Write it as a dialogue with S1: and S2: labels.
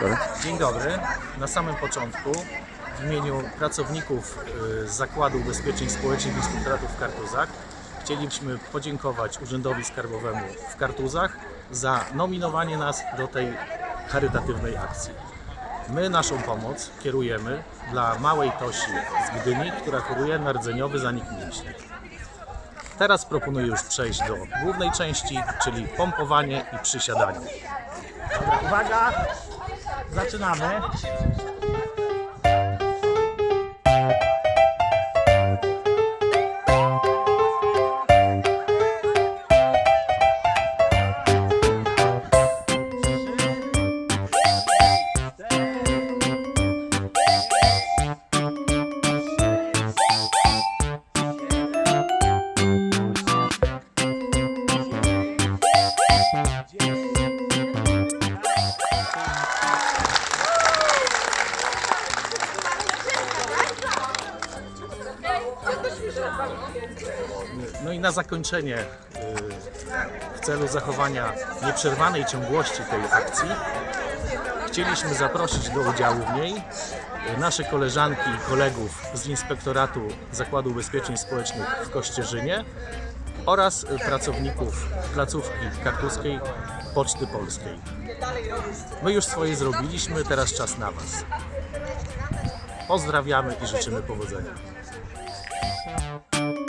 S1: Dobra.
S2: Dzień dobry. Na samym początku w imieniu pracowników y, Zakładu Ubezpieczeń Społecznych Inspektoratów w Kartuzach chcielibyśmy podziękować Urzędowi Skarbowemu w Kartuzach za nominowanie nas do tej charytatywnej akcji. My naszą pomoc kierujemy dla małej Tosi z Gdyni, która choruje na rdzeniowy zanik mięśni. Teraz proponuję już przejść do głównej części, czyli pompowanie i przysiadanie. Dobra, uwaga! zaczynamy. Yeah. No i na zakończenie, y, w celu zachowania nieprzerwanej ciągłości tej akcji, chcieliśmy zaprosić do udziału w niej y, nasze koleżanki i kolegów z Inspektoratu Zakładu Ubezpieczeń Społecznych w Kościerzynie oraz y, pracowników placówki kartuskiej Poczty Polskiej. My już swoje zrobiliśmy, teraz czas na Was. Pozdrawiamy i życzymy powodzenia. Thank you.